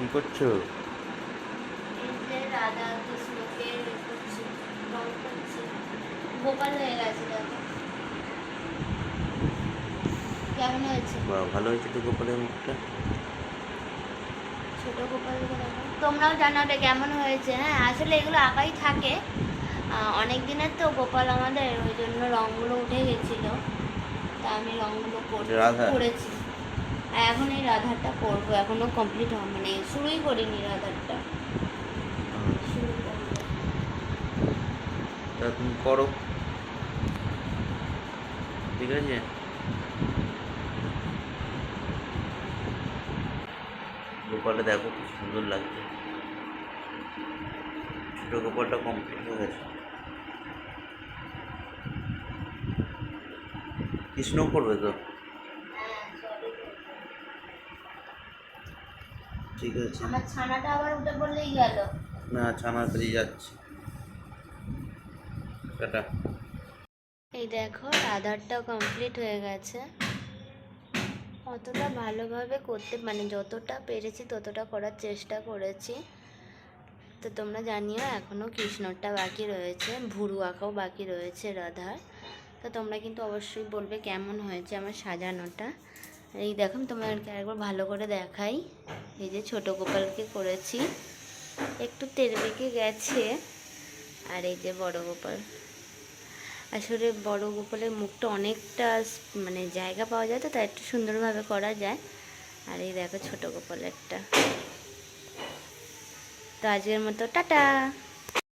কি করছ? রাধা কৃষ্ণকে। গোপাল হয়ে গেছে কেমন হয়েছে? ভালো হয়েছে তো গোপালের মুখটা? ছোট গোপালকে দেখো। তোমরাও জানাবে কেমন হয়েছে হ্যাঁ? আসলে এগুলো আঁকাই থাকে। অনেক দিনের তো গোপাল আমাদের ওই জন্য রঙগুলো উঠে গেছিল। তা আমি রঙগুলো? করেছি আর এখন এই রাধারটা করব এখনও কমপ্লিট হয় মানে শুরুই করিনি রাধারটা। তুমি করো। ঠিক আছে? গোপালটা দেখো কি সুন্দর লাগছে। ছোট গোপালটা কমপ্লিট হয়ে গেছে। কৃষ্ণ করবে তো হ্যাঁ sorry। ঠিক আছে। আমার ছানাটা আবার উঠে পড়লেই গেল। না ছানা পেরিয়ে যাচ্ছে। টাটা। এই দেখো রাধারটা কমপ্লিট হয়ে গেছে। অতটা ভালোভাবে করতে মানে যতটা পেরেছি ততটা করার চেষ্টা করেছি। তো তোমরা জানিও এখনও কৃষ্ণরটা বাকি রয়েছে ভুরু আঁকাও বাকি রয়েছে রাধার। তো তোমরা কিন্তু অবশ্যই বলবে কেমন হয়েছে আমার সাজানোটা। এই দেখো তোমাদেরকে একবার ভালো করে দেখাই। এই যে ছোট গোপালকে করেছি। একটু তেল বেঁকে গেছে। আর এই যে বড় গোপাল। আসলে বড় গোপালের মুখটা অনেকটা মানে জায়গা পাওয়া যায় তো, তাই একটু সুন্দরভাবে করা যায়। আর এই দেখো ছোট একটা। তো আজকের মতো টাটা!